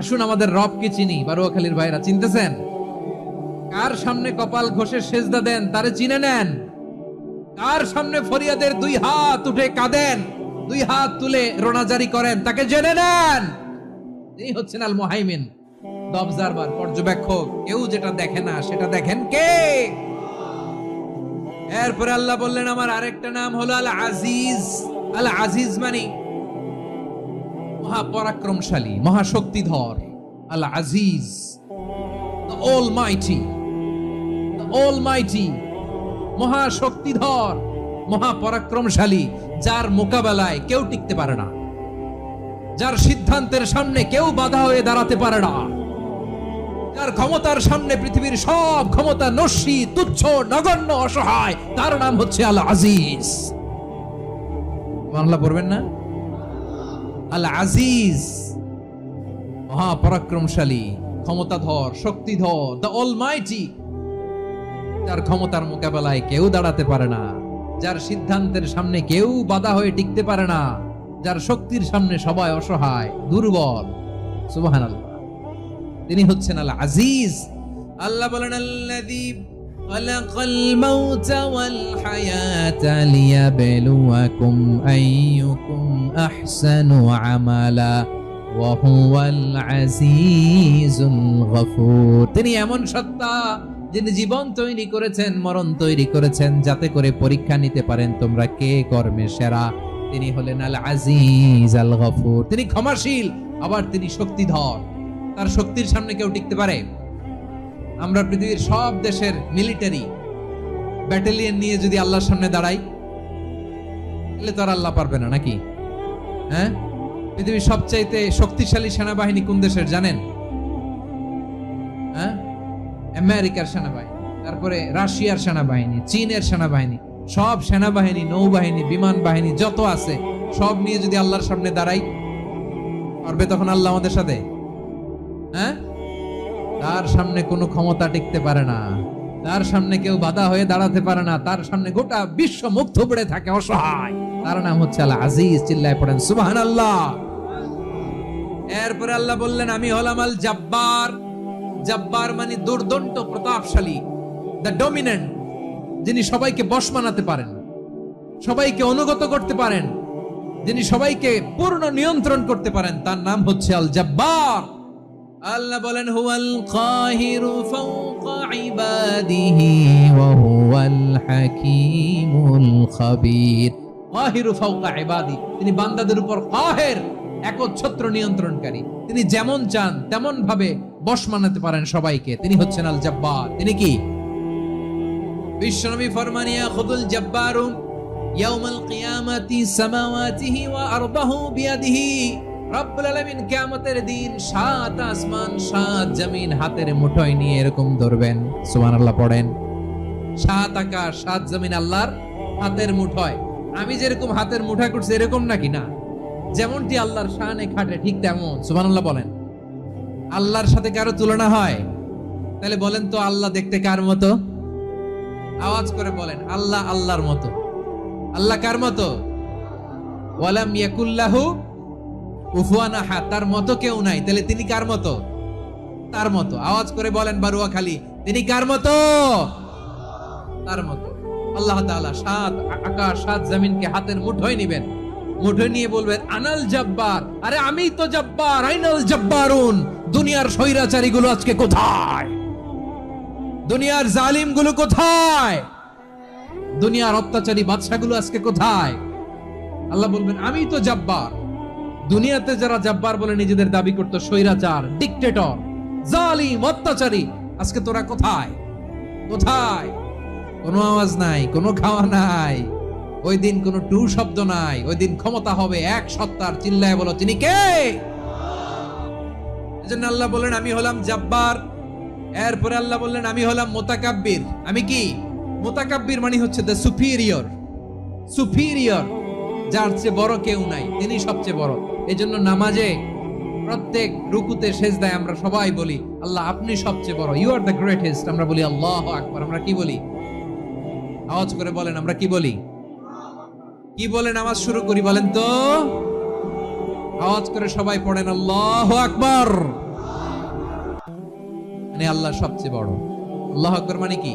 আসুন আমাদের রবকে চিনি, বারুয়াখালীর ভাইরা। চিনতেছেন? কার সামনে কপাল ঘষে সেজদা দেন, তারে চিনে নেন। কার সামনে ফরিয়াদের দুই হাত উঠে কাঁদেন, দুই হাত তুলে রোনাজারি করেন, তাকে জেনে নেন। এই হচ্ছেন আল মোহাইমিন অবজারভার পর্যবেক্ষক। কেউ যেটা দেখে না, সেটা দেখেন কে? এরপরে আল্লাহ বললেন, আমার আরেকটা নাম হলো আল আজিজ আল আজিজ মানে মহাপরাক্রমশালী, মহাশক্তিধর আল Aziz the almighty the almighty, মহাশক্তিধর, মহাপরাক্রমশালী, যার মোকাবেলায় কেউ টিকতে পারে না, যার সিদ্ধান্তের সামনে কেউ বাধা হয়ে দাঁড়াতে পারে না, যার ক্ষমতার সামনে পৃথিবীর সব ক্ষমতা নস্যি, তুচ্ছ, নগণ্য, অসহায়, তার নাম হচ্ছে আল আজিজ বাংলা পড়বেন না? আল আজিজ মহাপরাক্রমশালী, ক্ষমতাধর, শক্তিধর দ্য অলমাইটি যার ক্ষমতার মোকাবেলায় কেউ দাঁড়াতে পারে না, যার সিদ্ধান্তের সামনে কেউ বাধা হয়ে টিকতে পারে না, যার শক্তির সামনে সবাই অসহায়, দুর্বল। সুবহানাল্লাহ। তিনি হচ্ছেন আল আজিজ আল্লাহ বলেন, আল্লাযী خلق الموت والحياة ليبلوكم أيكم أحسن عملا وهو العزيز الغفور তিনি এমন সত্তা যিনি জীবন তৈরি করেছেন মরণ তৈরি করেছেন যাতে করে পরীক্ষা নিতে পারেন তোমরা কে কর্মে সেরা তিনি হলেন আল আজিজ আল গফুর তিনি ক্ষমাশীল আবার তিনি শক্তিধর তার শক্তির সামনে কেউ টিকতে পারে আমরা পৃথিবীর সব দেশের মিলিটারি ব্যাটালিয়ন নিয়ে যদি আল্লাহর সামনে দাঁড়াই, তাহলে তো আর আল্লাহ পারবে না, নাকি? হ্যাঁ? পৃথিবীর সবচাইতে শক্তিশালী সেনাবাহিনী কোন দেশের জানেন? হ্যাঁ? আমেরিকার সেনাবাহিনী, তারপরে রাশিয়ার সেনাবাহিনী, চীনের সেনাবাহিনী, সব সেনাবাহিনী, নৌবাহিনী, বিমান বাহিনী, যত আছে, সব নিয়ে যদি আল্লাহর সামনে দাঁড়াই, পারবে তখন আল্লাহ আমাদের সাথে? হ্যাঁ? তার সামনে কোনো ক্ষমতা টিকতে পারে না। তার সামনে কেউ বাধা হয়ে দাঁড়াতে পারে না। তার সামনে গোটা বিশ্ব মুগ্ধ পড়ে থাকে, অসহায়। তার নাম হচ্ছে আল্লাহ আজিজ, চিল্লায় পড়েন সুবাহান আল্লাহ এরপরে আল্লাহ বললেন, আমি হলাম আল জাব্বার। জাব্বার মানে দুর্দন্ত, প্রতাপশালী দ্য ডমিনেন্ট যিনি সবাইকে বশ মানাতে পারেন, সবাইকে অনুগত করতে পারেন, যিনি সবাইকে পূর্ণ নিয়ন্ত্রণ করতে পারেন, তার নাম হচ্ছে আল জাব্বার। আল্লাহ বলেন, হুয়াল কাহিরু ফাওকা ইবাদিহি ওয়া হুয়াল হাকীমুল খাবীর। কাহিরু ফাওকা ইবাদি, তিনি বান্দাদের উপর কাহের, একচ্ছত্র নিয়ন্ত্রণকারী। তিনি যেমন চান তেমন ভাবে বশ মানাতে পারেন সবাইকে। তিনি হচ্ছেন আল জাব্বার। তিনি কি? বিশ্বনবী ফরমানিয়া খুদুল জাব্বারু ইয়াউমাল কিয়ামাতি সামাওয়াতিহি ওয়া আরবাহু বিয়াদিহি। রব্বুল আলামিন কিয়ামতের দিন সাত আসমান, সাত জমিন হাতের মুঠোয় নিয়ে এরকম ধরবেন। সুবহানাল্লাহ পড়েন। সাত আকাশ সাত জমিন আল্লাহর হাতের মুঠোয়। আমি যেরকম হাতের মুঠা করছি এরকম নাকি না? যেমনটি আল্লাহর শানে খাটে, ঠিক তেমন। সুবহানাল্লাহ বলেন। আল্লাহর সাথে কারও তুলনা হয়? তাহলে বলেন তো আল্লাহ দেখতে কার মতো? আওয়াজ করে বলেন, আল্লাহ আল্লাহর মতো। আল্লাহ কার মতো? ওয়ালাম ইয়াকুল্লাহু উফুয়ান আহাদ তার মতো কেউ নাই। তাহলে তিনি কার মতো? তার মতো। আওয়াজ করে বলেন বারুয়া খালি, তিনি কার মতো? তার মতো। আল্লাহ তাআলা সাত আকাশ, সাত জমিনকে হাতের মুঠোয় নিবেন। মুঠোয় নিয়ে বলবেন, আনাল জব্বার। আরে আমি তো জব্বার, আইনাল জব্বারুন। দুনিয়ার স্বৈরাচারী গুলো আজকে কোথায়? দুনিয়ার জালিমগুলো কোথায়? দুনিয়ার অত্যাচারী বাদশাগুলো আজকে কোথায়? আল্লাহ বলবেন, আমি তো জব্বার। দুনিয়াতে যারা জব্বার বলে নিজেদের দাবি করতো, স্বৈরাচার ডিকটেটর জালিম, অত্যাচারী, আজকে তোরা কোথায়? কোথায়? কোনো আওয়াজ নাই, কোনো খাওয়া নাই। ওই দিন কোনো টু শব্দ নাই, ওই দিন ক্ষমতা হবে এক সত্তার, চিল্লায় বলো, তিনি কে? এজন্য আল্লাহ বললেন, আমি হলাম জব্বার। এরপরে আল্লাহ বললেন, আমি হলাম মোতাকাব্বির। আমি কি? মোতাকাব্বির মানে হচ্ছে দ্য সুপিরিয়র সুপিরিয়র যার চেয়ে বড় কেউ নাই তিনি সবচেয়ে বড়। এই জন্য নামাজে প্রত্যেক রুকুতে শেষ দেয় আমরা সবাই বলি, আল্লাহ, আপনি সবচেয়ে বড়। ইউ আর দ্য গ্রেটেস্ট আমরা বলি, আল্লাহ আকবার। আমরা কি বলি? আওয়াজ করে বলেন, আমরা কি বলি? কি বলে নামাজ শুরু করি বলেন তো? আওয়াজ করে সবাই পড়েন, আল্লাহ আকবার। মানে আল্লাহ সবচেয়ে বড়। আল্লাহ আকবার মানে কি?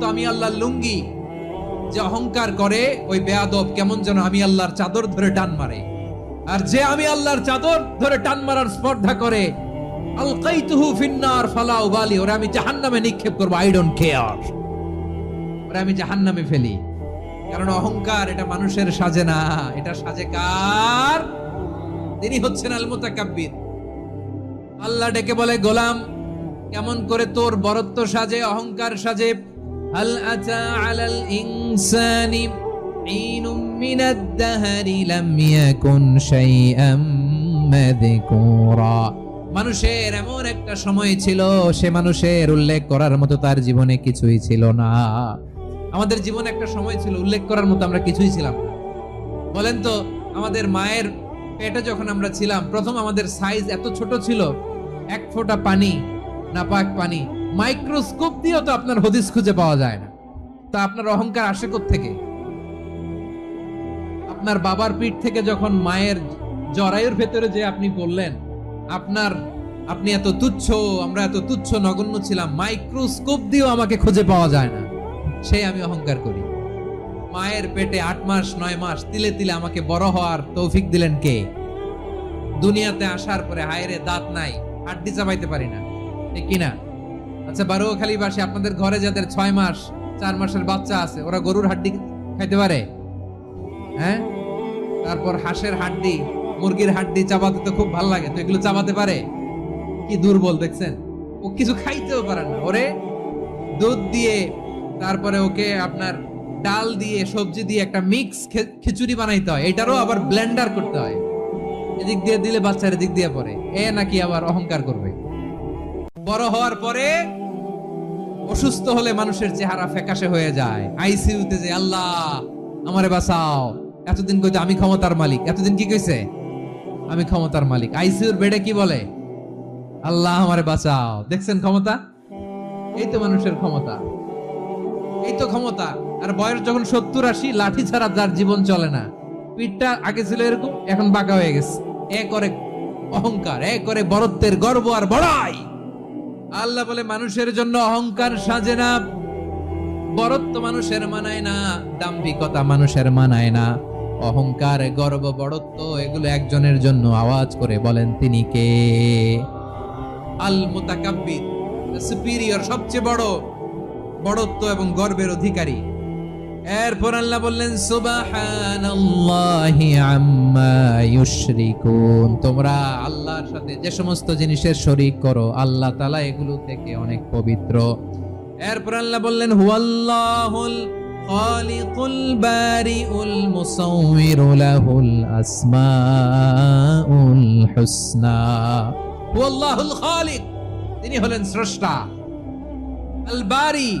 তো আমি আল্লাহর লুঙ্গি। যে অহংকার করে, ওই বেয়াদব কেমন যেন আমি আল্লাহর চাদর ধরে টান মারে। আর যে আমি আল্লাহর চাদর ধরে টান মারার স্পর্ধা করে, আলকাইতুহু ফিন্নার ফালা ওরে আমি জাহান্নামে নিক্ষেপ করব আই ডোন্ট কেয়ার ওরে আমি জাহান্নামে ফেলি। কারণ অহংকার, এটা মানুষের সাজে না। এটা সাজে কার? তিনি হচ্ছেন আল মুতাকাব্বির আল্লাহ ডেকে বলে, গোলাম, কেমন করে তোর বরত্ব সাজে, অহংকার সাজে হাল আতা আলাল ইনসানি حين من الدهر لم يكن شيئا مذكورا মানুষের এমন একটা সময় ছিল সে মানুষের উল্লেখ করার মতো তার জীবনে কিছুই ছিল না আমাদের জীবনে একটা সময় ছিল উল্লেখ করার মতো আমরা কিছুই ছিলাম না বলেন তো আমাদের মায়ের পেটে যখন আমরা ছিলাম প্রথম আমাদের সাইজ এত ছোট ছিল এক ফোঁটা পানি নাপাক পানি মাইক্রোস্কোপ দিয়েও তো আপনার হদিস খুঁজে পাওয়া যায় না। তা আপনার অহংকার আসে থেকে আপনার বাবার পিঠ থেকে যখন মায়ের জরায়ুর ভেতরে যে আপনি বললেন আপনার, আপনি এত তুচ্ছ, আমরা এত তুচ্ছ নগণ্য ছিলাম, মাইক্রোস্কোপ দিয়েও আমাকে খুঁজে পাওয়া যায় না। সেই আমি অহংকার করি। মায়ের পেটে আট মাস, নয় মাস, তিলে তিলে আমাকে বড় হওয়ার তৌফিক দিলেন কে? দুনিয়াতে আসার পরে হায়রে দাঁত নাই, হাড্ডি চাবাইতে পারি না। ঠিক কিনা আচ্ছা বারোখালি বাসে আপনাদের ঘরে যাদের ছয় মাস, চার মাসের বাচ্চা আছে, ওরা গরুর হাড্ডি খাইতে পারে? হ্যাঁ? তারপর হাঁসের হাড্ডি, মুরগির হাড্ডি চাবাতে তো খুব ভালো লাগে, তো এগুলো চাবাতে পারে? কি দুর্বল, দেখছেন? ও কিছু খাইতেও পারে না। ওরে, দুধ দিয়ে, তারপরে ওকে আপনার ডাল দিয়ে, সবজি দিয়ে একটা মিক্স খিচুড়ি বানাইতে হয়। এটারও আবার ব্লেন্ডার করতে হয়। এদিক দিয়ে দিলে বাচ্চার এদিক দিয়ে পরে এ নাকি আবার অহংকার করবে। বড় হওয়ার পরে অসুস্থ হলে মানুষের চেহারা ফ্যাকাশে হয়ে যায়। আইসিইউতে যে, আল্লাহ, আমারে বাঁচাও। এতদিন কইতে আমি ক্ষমতার মালিক। এতদিন কি কইছে? আমি ক্ষমতার মালিক। আইসিইউর বেডে কি বলে? আল্লাহ, আমারে বাঁচাও। দেখছেন ক্ষমতা? এই তো মানুষের ক্ষমতা। এই তো ক্ষমতা। আর বয়স যখন সত্তর আশি, লাঠি ছাড়া যার জীবন চলে না। পিঠটা আগে ছিল এরকম, এখন বাঁকা হয়ে গেছে। এ করে অহংকার এ করে বরত্বের গর্ব আর বড়াই। আল্লাহ বলে, মানুষের জন্য অহংকার সাজে না, বরত্ব মানুষের মানায় না, দাম্ভিকতা মানুষের মানায় না। অহংকার, গর্ব বড়ত্ব এগুলো একজনের জন্য আওয়াজ করে বলেন তিনি কে? আল মোতাকাব্বির সুপিরিয়র সবচেয়ে বড় বড়ত্ব এবং গর্বের অধিকারী। এরপর আল্লাহ বললেন, সুবহানাল্লাহি আম্মা ইউশরিকুন। তোমরা আল্লাহর সাথে যে সমস্ত জিনিসের শরীক করো, আল্লাহ তাআলা এগুলো থেকে অনেক পবিত্র। এরপর আল্লাহ বললেন, হুয়াল্লাহুল খালিকুল বারিউল মুসাউবিরু লাহুল আসমাউল হুসনা। হুয়াল্লাহুল খালিক, তিনি হলেন স্রষ্টা। আল বারি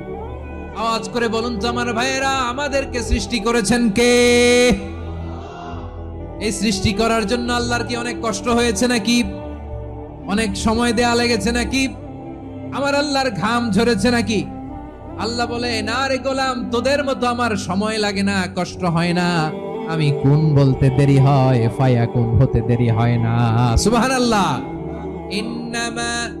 আওয়াজ করে বলুন তো আমার ভাইয়েরা, আমাদেরকে সৃষ্টি করেছেন কে? এই সৃষ্টি করার জন্য আল্লাহর কি অনেক কষ্ট হয়েছে নাকি? অনেক সময় দেয়া লেগেছে নাকি? আমার আল্লাহর ঘাম ঝরেছে নাকি? আল্লাহ বলে, না রে গোলাম, তোদের মতো আমার সময় লাগে না, কষ্ট হয় না। আমি কোন বলতে দেরি হয়, ফায়া কোন হতে দেরি হয় না। সুবহানাল্লাহ। ইন্নামা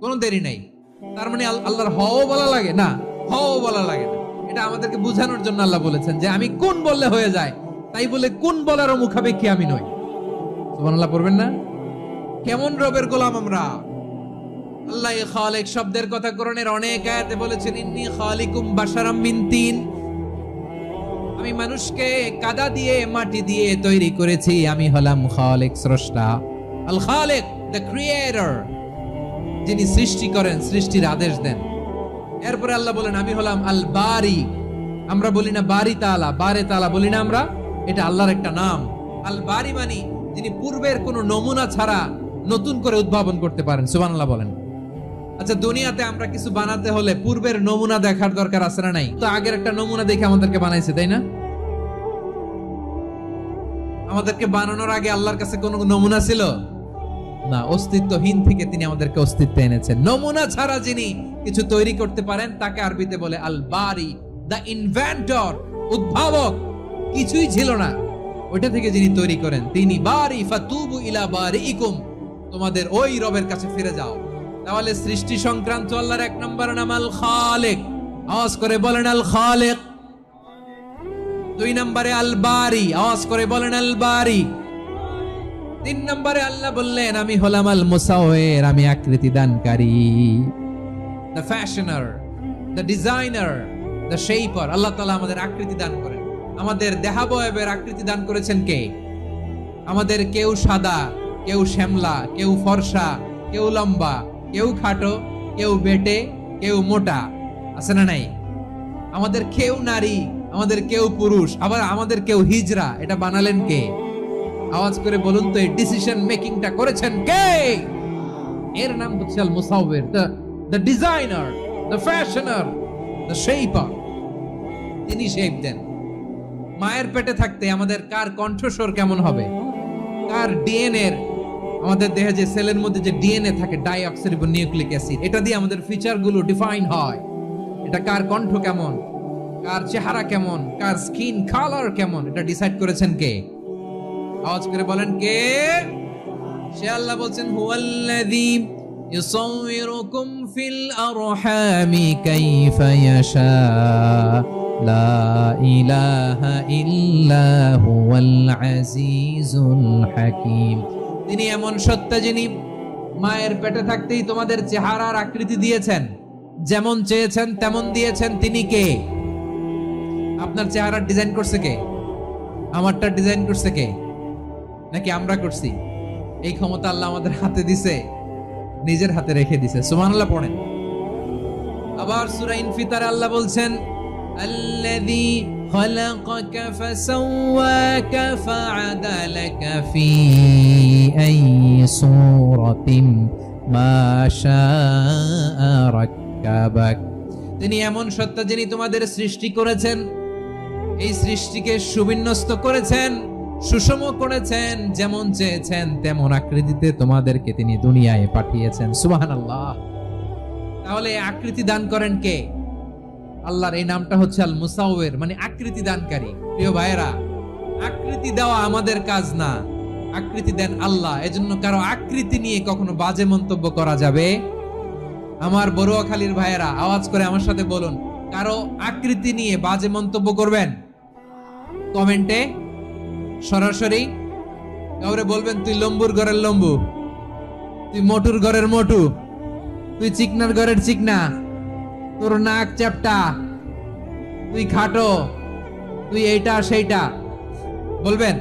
কোনো দেরি নাই। তার মানে আল- আল্লাহর হও বলা লাগে না হও বলা লাগে না। এটা আমাদেরকে বোঝানোর জন্য আল্লাহ বলেছেন যে আমি কোন বললে হয়ে যায়, তাই বলে কোন বলারও মুখাপেক্ষী আমি নই। সুবহানাল্লাহ পড়বেন না? কেমন রবের গোলাম আমরা? আল্লাহ খালিক শব্দের কথা কোরআনের অনেক আয়াতে বলেছেন, ইন্নী খালিকুম বাশারাম মিন তিন। আমি মানুষকে কাদা দিয়ে, মাটি দিয়ে তৈরি করেছি, আমি হলাম খালিক স্রষ্টা। আল খালিক দ্য ক্রিয়েটর যিনি সৃষ্টি করেন, সৃষ্টির আদেশ দেন। এরপরে আল্লাহ বলেন, আমি হলাম আল বারি আমরা বলি না বারি তালা, বারে তালা বলি না আমরা, এটা আল্লাহর একটা নাম। আল বারি মানি যিনি পূর্বের কোনো নমুনা ছাড়া নতুন করে উদ্ভাবন করতে পারেন, সুবহানাল্লাহ বলেন। আচ্ছা দুনিয়াতে আমরা কিছু বানাতে হলে পূর্বের নমুনা দেখার দরকার আছে না নাই? তো আগের একটা নমুনা দেখে আমাদেরকে বানাইছে, তাই না? আমাদেরকে বানানোর আগে আল্লাহর কাছে কোনো নমুনা ছিল? না, অস্তিত্বহীন থেকে তিনি আমাদেরকে অস্তিত্বে এনেছেন। নমুনা ছাড়া যিনি কিছু তৈরি করতে পারেন, তাকে আরবিতে বলে আল বারি দ্য ইনভেন্টর, উদ্ভাবক। কিছুই ছিল না। ওইটা থেকে যিনি তৈরি করেন, তিনি বারি ফাতুবু ইলা বারিইকুম, তোমাদের ওই রবের কাছে ফিরে যাও। তাহলে সৃষ্টি সংক্রান্ত আল্লাহর এক নম্বর নাম আল খালেক। আওয়াজ করে বলেন আল খালেক। দুই নম্বরে আল বারি, আওয়াজ করে বলেন আল বারি। তিন নম্বরে আল্লাহ বললেন, আমি হলাম আল মুসাওয়ের আমি আকৃতি দানকারী the fashioner the designer the shaper আল্লাহ তাআলা আমাদের আকৃতি দান করেন। আমাদের দেহাবয়বের আকৃতি দান করেছেন কে? আমাদের কেউ সাদা, কেউ শ্যামলা, কেউ ফর্সা, কেউ লম্বা, কেউ খাটো, কেউ বেটে, কেউ মোটা। আছে না নাই? আমাদের কেউ নারী, আমাদের কেউ পুরুষ, আবার আমাদের কেউ হিজরা, এটা বানালেন কে? আওয়াজ করে বলুন তো, এই ডিসিশন মেকিংটা করেছেন কে? এর নাম হচ্ছে আল মুসাউবির the designer the fashioner the shaper তিনি শেপ দেন। মায়ের পেটে থাকতে আমাদের কার কণ্ঠস্বর কেমন হবে? কার ডিএনএ এর আমাদের দেহে যে সেলের মধ্যে যে ডিএনএ থাকে ডাইঅক্সিরিবো নিউক্লিক অ্যাসিড এটা দিয়ে আমাদের ফিচারগুলো ডিফাইন হয়। এটা কার কণ্ঠ কেমন? কার চেহারা কেমন? কার স্কিন কালার কেমন? এটা ডিসাইড করেছেন কে? আওয়াজ করে বলেন কে? সে আল্লাহ বলছেন, হুয়াল্লাযী ইউসাউবিরুকুম ফিল আরহামি কাইফা ইয়াশা, লা ইলাহা ইল্লা হুয়াল আজিজুল হাকীম। তিনি এমন সত্য যিনি মায়ের পেটে থাকতেই তোমাদের চেহারার আকৃতি দিয়েছেন। যেমন চেয়েছেন, তেমন দিয়েছেন। তিনি কে? আপনার চেহারার ডিজাইন করছে কে? আমারটা ডিজাইন করছে কে? নাকি আমরা করছি এই ক্ষমতা আল্লাহ আমাদের হাতে দিছে নিজের হাতে রেখে দিছে সুবহানাল্লাহ পড়েন আবার সূরা ইনফিতারে আল্লাহ বলছেন الذي خلقك فسواك فعدلك في أي صورة ما شاء ركبك তিনি এমন সত্তা যিনি তোমাদের সৃষ্টি করেছেন এই সৃষ্টিকে সুবিন্যস্ত করেছেন সুষম করেছেন, যেমন চেয়েছেন, তেমন আকৃতিতে তোমাদেরকে তিনি দুনিয়ায় পাঠিয়েছেন। সুবাহান আল্লাহ তাহলে আকৃতি দান করেন কে? আল্লাহর এই নামটা হচ্ছে আল মুসাওয়ের মানে আকৃতি দানকারী। প্রিয় ভাইয়েরা, আকৃতি দেওয়া আমাদের কাজ না। আকৃতি দেন আল্লাহ। এজন্য কারও আকৃতি নিয়ে কখনো বাজে মন্তব্য করা যাবে? আমার বড়ুয়াখালীর ভাইয়েরা, আওয়াজ করে আমার সাথে বলুন, কারও আকৃতি নিয়ে বাজে মন্তব্য করবেন? কমেন্টে সরাসরি কাউরে বলবেন, তুই লম্বুর ঘরের লম্বু, তুই মোটুর ঘরের মোটু, তুই চিকনার ঘরের চিকনা, তোর নাক চ্যাপটা, তুই খাটো, তুই এইটা সেইটা। বলবেন?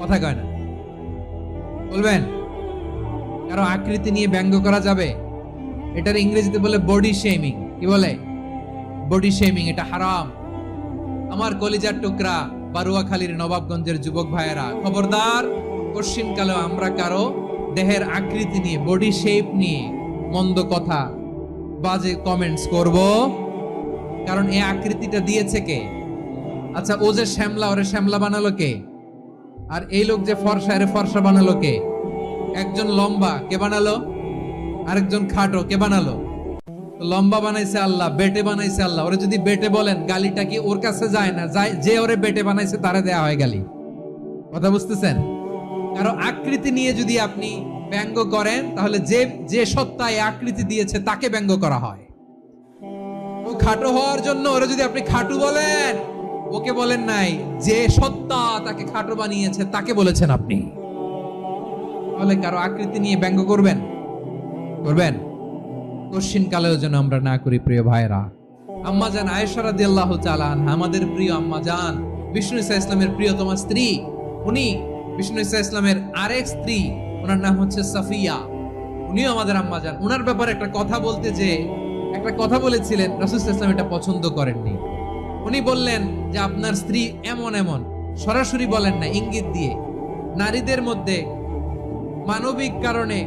কথা কয় না। বলবেন, কারও আকৃতি নিয়ে ব্যঙ্গ করা যাবে? এটার ইংরেজিতে বলে বডি শেমিং কি বলে? বডি শেমিং এটা হারাম। আমার কলিজার টুকরা। বারুয়াখালীর নবাবগঞ্জের যুবক ভাইয়েরা, খবরদার কালে আমরা কারও দেহের আকৃতি নিয়ে বডি শেপ নিয়ে মন্দ কথা বাজে কমেন্টস করব। কারণ এই আকৃতিটা দিয়েছে কে? আচ্ছা ও যে শ্যামলা, ওরে শ্যামলা বানালো কে? আর এই লোক যে ফর্সা, এর ফর্সা বানালো কে? একজন লম্বা, কে বানালো? আরেকজন খাটো, কে বানালো? লম্বা বানাইছে আল্লাহ, বেটে বানাইছে আল্লাহ। ওরে যদি বেটে বলেন, গালিটা কি ওর কাছে যায় না? যায়, যে ওরে বেটে বানাইছে তারে দেয়া হয় গালি। কথা বুঝতেছেন? কারও আকৃতি নিয়ে যদি আপনি ব্যঙ্গ করেন, তাহলে যে যে সত্তা এই আকৃতি দিয়েছে, তাকে ব্যঙ্গ করা হয়। ও খাটো হওয়ার জন্য ওরা যদি আপনি খাটু বলেন, ওকে বলেন নাই, যে সত্তা তাকে খাটো বানিয়েছে, তাকে বলেছেন আপনি। তাহলে কারও আকৃতি নিয়ে ব্যঙ্গ করবেন? করবেন? কশিন কালেও যেন আমরা না করি প্রিয় ভাইরা আম্মা জান আয়েশা রাদিয়াল্লাহু তাআলা আনহা, আমাদের প্রিয় আম্মা জান বিষ্ণু ইসা ইসলামের প্রিয়তমা স্ত্রী। উনি বিষ্ণু ইসা ইসলামের আরেক স্ত্রী ওনার নাম হচ্ছে সাফিয়া। উনিও আমাদের আম্মা জান। ওনার ব্যাপারে একটা কথা বলতে যে একটা কথা বলেছিলেন রাসূল ইসলাম এটা পছন্দ করেননি। উনি বললেন যে আপনার স্ত্রী এমন এমন সরাসরি বলেন না ইঙ্গিত দিয়ে। নারীদের মধ্যে মানবিক কারণে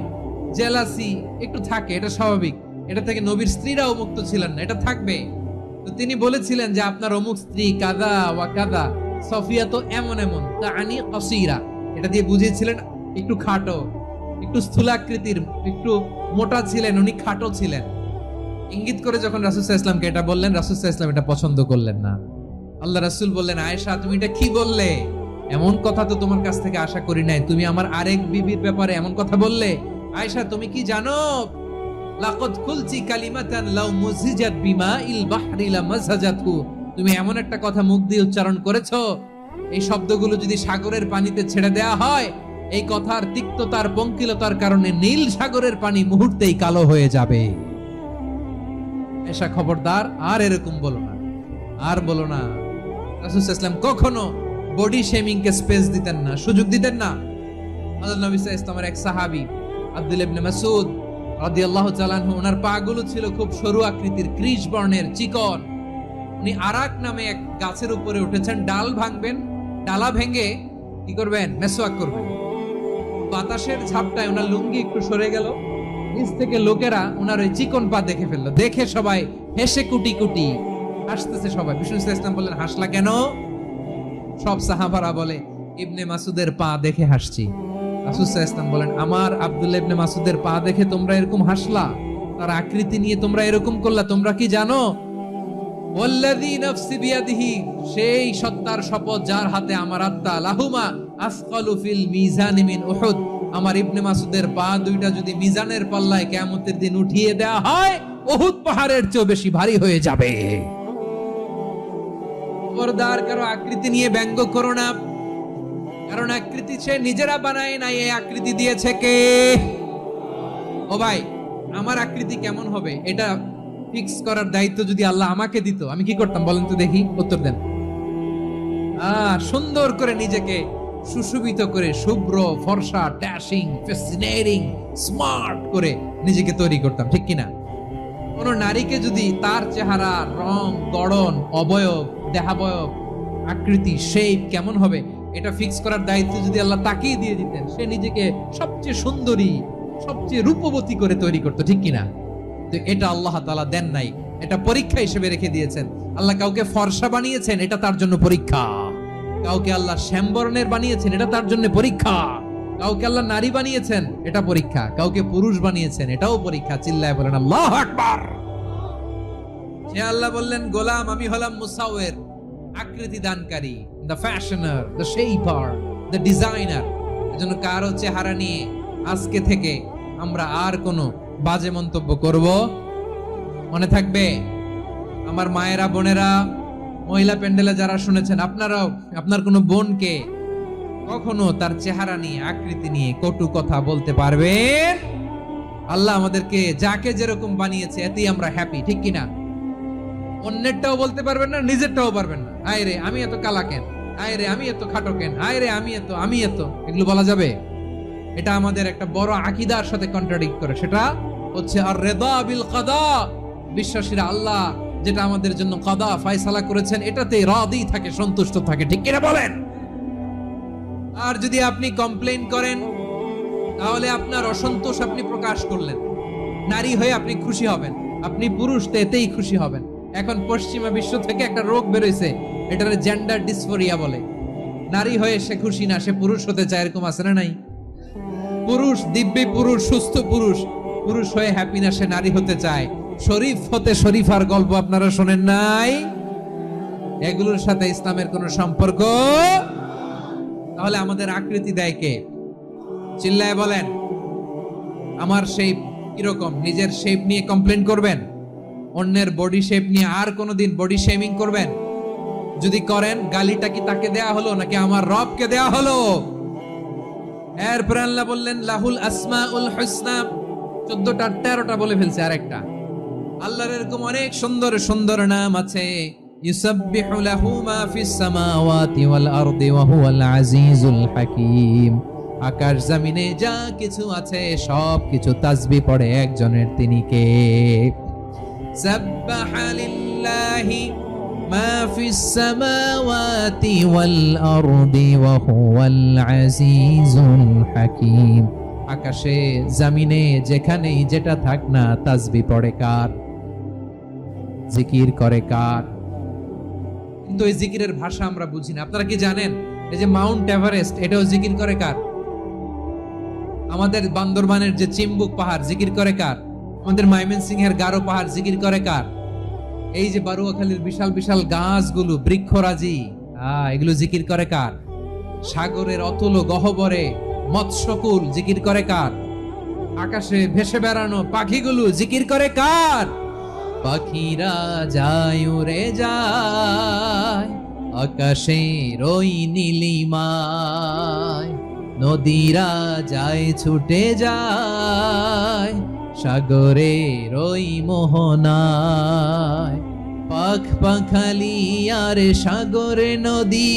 জেলাসি একটু থাকে এটা স্বাভাবিক। এটা থেকে নবীর স্ত্রীরাও মুক্ত ছিলেন না, এটা থাকবে। তো তিনি বলেছিলেন যে আপনার অমুক স্ত্রী কাদা ওয়া কাদা, সফিয়া তো এমন এমন তা আনি কসিরা। এটা দিয়ে বুঝিয়েছিলেন, একটু খাটো, একটু স্থূলাকৃতির একটু মোটা ছিলেন, উনি খাটো ছিলেন। ইঙ্গিত করে যখন রাসুসাহ ইসলামকে এটা বললেন রাসুসাহ ইসলাম এটা পছন্দ করলেন না। আল্লাহ রাসুল বললেন, আয়েশা, তুমি এটা কি বললে? এমন কথা তো তোমার কাছ থেকে আশা করি নাই। তুমি আমার আরেক বিবির ব্যাপারে এমন কথা বললে? আয়েশা, তুমি কি জানো? লাকদ কালিমাতান লাউ মুজিজাত বিমা ইল বাহরি তুমি এমন একটা কথা মুখ দিয়ে উচ্চারণ করেছ? এই শব্দগুলো যদি সাগরের পানিতে ছেড়ে দেয়া হয়, এই কথার তিক্ততার পঙ্কিলতার কারণে নীল সাগরের পানি মুহূর্তেই কালো হয়ে যাবে। এসা খবরদার, আর এরকম বলো না। আর বলো না। রাসূল ইসলাম কখনো বডি শেমিং কে স্পেস দিতেন না, সুযোগ দিতেন না। হযরত নবী সাল্লাল্লাহু আলাইহি এক সাহাবী, আব্দুল ইবনে মাসউদ ওনার পাগুলো ছিল খুব সরু আকৃতির, ক্রিশ বর্ণের, চিকন। উনি আরাক নামে এক গাছের উপরে উঠেছেন, ডাল ভাঙবেন, ডালা ভেঙে কি করবেন? মেসওয়াক করবেন। বাতাসের ঝাপটায় ওনার লুঙ্গি একটু সরে গেল। নিচ থেকে লোকেরা ওনার ওই চিকন পা দেখে ফেলল। দেখে সবাই হেসে কুটি কুটি হাসতেছে সবাই। বিষ্ণু ইসলাম বললেন, হাসলা কেন? সব সাহাবারা বলে, ইবনে মাসুদের পা দেখে হাসছি। ইসলাম বলেন, আমার ইবনে মাসুদের পা দেখে তোমরা এরকম হাসলা, তার আকৃতি নিয়ে তোমরা এরকম করলা, তোমরা কি জানো? নাফসি বিয়াদিহি সেই সত্তার শপথ যার হাতে আমার আত্মা, লাহুমা আসকালু ফিল মিজানি মিন উহুদ। আমার ইবনে মাসুদের পা দুইটা যদি মিজানের পাল্লায় কিয়ামতের দিন উঠিয়ে দেওয়া হয়, উহুদ পাহাড়ের চেয়ে বেশি ভারী হয়ে যাবে। খবরদার, কারও আকৃতি নিয়ে ব্যঙ্গ করো না। কারণ আকৃতি সে নিজেরা বানায় নাই, এই আকৃতি দিয়েছে কে? ও ভাই, আমার আকৃতি কেমন হবে? এটা ফিক্স করার দায়িত্ব যদি আল্লাহ আমাকে দিত, আমি কি করতাম বলেন তো দেখি, উত্তর দেন। সুন্দর করে নিজেকে সুশোভিত করে শুভ্র, ফর্সা ড্যাশিং ফ্যাসিনেটিং স্মার্ট করে নিজেকে তৈরি করতাম, ঠিক কিনা? কোন নারীকে যদি তার চেহারা, রং, গড়ন, অবয়ব, দেহাবয়ব, আকৃতি শেপ কেমন হবে? এটা ফিক্স করার দায়িত্ব যদি আল্লাহ তাকেই দিয়ে দিতেন, সে নিজেকে সবচেয়ে সুন্দরী, সবচেয়ে রূপবতী করে তৈরি করতো, ঠিক কিনা? তো এটা আল্লাহ তালা দেন নাই, এটা পরীক্ষা হিসেবে রেখে দিয়েছেন। আল্লাহ কাউকে ফর্সা বানিয়েছেন, এটা তার জন্য পরীক্ষা। কাউকে আল্লাহ শ্যামবর্ণের বানিয়েছেন, এটা তার জন্য পরীক্ষা। কাউকে আল্লাহ নারী বানিয়েছেন, এটা পরীক্ষা। কাউকে পুরুষ বানিয়েছেন, এটাও পরীক্ষা। চিল্লায় বলেন, আল্লাহ আকবার! সে আল্লাহ বললেন, গোলাম, আমি হলাম মুসাওয়ের। আকৃতি দানকারী the fashioner the shaper the designer এজন্য কারও চেহারা নিয়ে আজকে থেকে আমরা আর কোনো বাজে মন্তব্য করব? মনে থাকবে? আমার মায়েরা, বোনেরা, মহিলা প্যান্ডেলে যারা শুনেছেন, আপনারাও, আপনার কোনো বোনকে কখনো তার চেহারা নিয়ে, আকৃতি নিয়ে কটু কথা বলতে পারবেন আল্লাহ আমাদেরকে যাকে যেরকম বানিয়েছে, এতেই আমরা হ্যাপি ঠিক কিনা? অন্যেরটাও বলতে পারবেন না, নিজেরটাও পারবেন না। আয় রে, আমি এত কালা কেন? আয় রে, আমি এত খাটো কেন? আয় রে, আমি এত আমি এত। এগুলো বলা যাবে? এটা আমাদের একটা বড় আকিদার সাথে কন্ট্রাডিক্ট করে। সেটা হচ্ছে আর রেদা বিল কাদা বিশ্বাসীরা আল্লাহ যেটা আমাদের জন্য কাদা, ফায়সালা করেছেন এটাতে রাদি থাকে, সন্তুষ্ট থাকে। ঠিক কিনা বলেন? আর যদি আপনি কমপ্লেইন করেন, তাহলে আপনার অসন্তোষ আপনি প্রকাশ করলেন। নারী হয়ে আপনি খুশি হবেন। আপনি পুরুষ তো এতেই খুশি হবেন। এখন পশ্চিমা বিশ্ব থেকে একটা রোগ বেরোইছে। এটার জেন্ডার ডিসফোরিয়া বলে। নারী হয়ে সে খুশি না, সে পুরুষ হতে চায়, এরকম আছে না নাই? পুরুষ দিব্যি পুরুষ, সুস্থ পুরুষ। পুরুষ হয়ে হ্যাপি না, সে নারী হতে চায়। শরীফ হতে শরীফার গল্প আপনারা শোনেন নাই? এগুলোর সাথে ইসলামের কোনো সম্পর্ক? তাহলে আমাদের আকৃতি দেয় কে? চিল্লায় বলেন, আমার শেপ কীরকম? নিজের শেপ নিয়ে কমপ্লেন করবেন? অন্যের বডি শেপ নিয়ে আর কোনোদিন বডি শেমিং করবেন? যদি করেন, গালিটা কি তাকে দেয়া হলো নাকি আমার রবকে দেয়া হলো? এরপর আল্লাহ বললেন, লাহুল আসমা উল হুসনা। চোদ্দটা, তেরোটা বলে ফেলছে আরেকটা। আল্লাহর এরকম অনেক সুন্দর সুন্দর নাম আছে। ইউসাব্বিহু লাহু মা ফিস সামাওয়াতি ওয়াল আরদি ওয়া হুয়াল আজিজুল হাকীম। আকাশ জমিনে যা কিছু আছে, সব কিছু তাসবিহ পড়ে একজনের তিনি কে? সাব্বাহা লিল্লাহি সামাওয়াতি ওয়াল আরদি ওয়া হুয়াল আজিজুল হাকীম আকাশে, জমিনে, যেখানেই যেটা থাক না তাসবি পড়ে কার? জিকির করে কার? কিন্তু এই জিকিরের ভাষা আমরা বুঝি না। আপনারা কি জানেন? এই যে মাউন্ট এভারেস্ট, এটাও জিকির করে কার? আমাদের বান্দরবানের যে চিম্বুক পাহাড়, জিকির করে কার? আমাদের মাইমেন সিং এর গারো পাহাড়, জিকির করে কার? এই যে বারুয়াখালীর বিশাল বিশাল গাছগুলো, বৃক্ষরাজি, আহ, এগুলো জিকির করে কার? সাগরের অতুল গহবরে মৎস্যকুল জিকির করে কার? আকাশে ভেসে বেড়ানো পাখিগুলো জিকির করে কার? পাখিরা যায়, উড়ে যায়, আকাশে রই নীলিমায়। নদীরা যায়, ছুটে যায় সাগরে রই মোহনায় পাখ পাখালি আর সাগরে নদী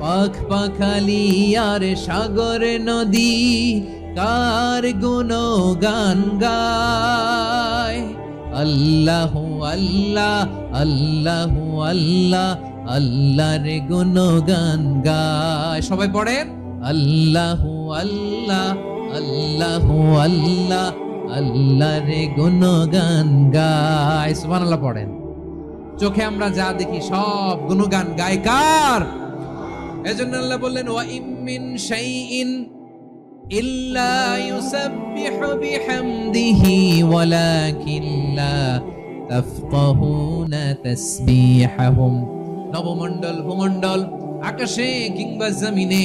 পাখ পাখালি আর সাগরে নদী, কার গুণ গান গায়? আল্লাহ আল্লাহ আল্লাহ আল্লাহ আল্লাহ রে গুণ গান গায়। সবাই পড়েন আল্লাহ আল্লাহ আল্লাহ আল্লাহ আল্লাহ রে গুণ গান গায়। সুবহানাল্লাহ পড়েন। চোখে আমরা যা দেখি সব গুণগান গায় কার এজন্য আল্লাহ বললেন ওয়া ইমিন শাইইন ইল্লা ইউসাব্বিহু বিহামদিহি ওয়ালাকিন লা তাফকাহুনা তাসবিহাহুম। নবমণ্ডল, ভূমণ্ডল, আকাশে কিংবা জমিনে,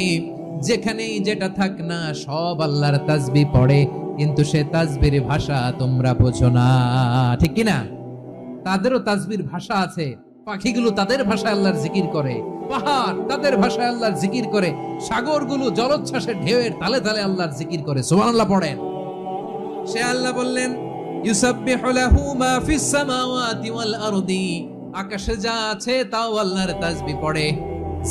যেখানেই যেটা থাক না, সব আল্লাহর তাসবি পড়ে। কিন্তু সে তাসবির ভাষা তোমরা বোঝো না। ঠিক কিনা? তাদেরও তাজবির ভাষা আছে। পাখিগুলো তাদের ভাষায় আল্লাহর জিকির করে। পাহাড় তাদের ভাষায় আল্লাহর জিকির করে। সাগরগুলো জলোচ্ছ্বাসে ঢেউয়ের তালে তালে আল্লাহর জিকির করে। সুবহানাল্লাহ পড়েন। সে আল্লাহ বললেন, ইউসাব্বিহু লাহু মা ফিস সামাওয়াতি ওয়াল আরদি। আকাশে যা আছে তাও আল্লাহর তাসবিহ পড়ে।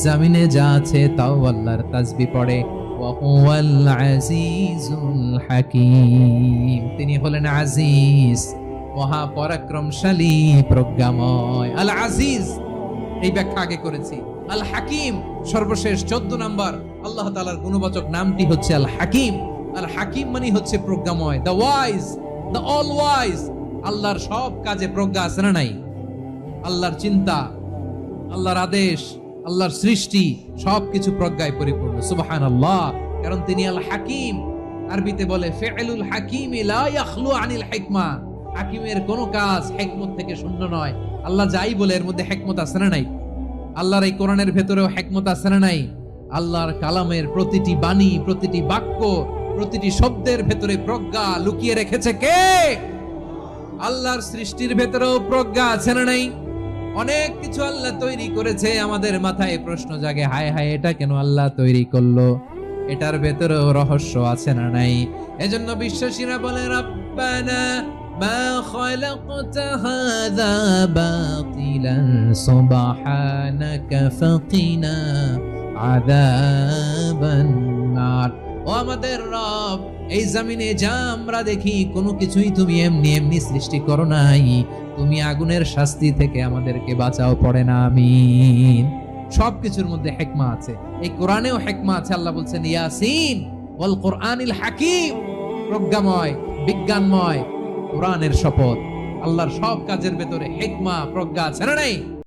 জমিনে যা আছে তাও আল্লাহর তাসবিহ পড়ে। ওয়া হুয়াল আজিজুল হাকীম তিনি হলেন আজিজ মহা পরাক্রমশালী প্রজ্ঞাময়। আল আজিজ এই ব্যাখ্যা আগে করেছি। আল হাকিম সর্বশেষ চোদ্দ নাম্বার। আল্লাহ তালার গুণবাচক নামটি হচ্ছে আল হাকিম আল হাকিম মানে হচ্ছে প্রজ্ঞাময়। The wise the all wise আল্লাহর সব কাজে প্রজ্ঞা আছে না নাই? আল্লাহর চিন্তা, আল্লাহর আদেশ আল্লাহর সৃষ্টি সবকিছু প্রজ্ঞায় পরিপূর্ণ সুবহান আল্লাহ কারণ তিনি আল হাকিম। আরবিতে বলে, ফেলুল হাকিম আনিল হেকমা। হাকিমের কোন কাজ হেকমত থেকে শূন্য নয়। আল্লাহ যাই বলে, এর মধ্যে হেকমত আছে না নাই? আল্লাহর এই কোরআনের ভেতরেও হেকমত আছে না নাই? আল্লাহর কালামের প্রতিটি বাণী, প্রতিটি বাক্য, প্রতিটি শব্দের ভেতরে প্রজ্ঞা লুকিয়ে রেখেছে কে? আল্লাহর সৃষ্টির ভেতরেও প্রজ্ঞা আছে না নাই? অনেক কিছু আল্লাহ তৈরি করেছে। আমাদের মাথায় প্রশ্ন জাগে, হায় হায়, এটা কেন আল্লাহ তৈরি করল? এটার ভেতরেও রহস্য আছে না নাই? এজন্য বিশ্বাসীরা বলে, রব্বানা মা খালাকতা হাযা বাতিলান, সুবহানাকা ফাকিনা আযাবান নার। ও আমাদের রব এই জমিনে যা আমরা দেখি, কোনো কিছুই তুমি এমনি এমনি সৃষ্টি করো নাই। তুমি আগুনের শাস্তি থেকে আমাদেরকে বাঁচাও, পড়ে না, আমিন। সবকিছুর মধ্যে হেকমা আছে। এই কোরআনেও হেকমা আছে, আল্লাহ বলছেন, ইয়াসিন ওয়াল কোরআনিল হাকিম। প্রজ্ঞাময়, বিজ্ঞানময়, কোরআনের শপথ। আল্লাহর সব কাজের ভেতরে হেকমা, প্রজ্ঞা আছে না নাই?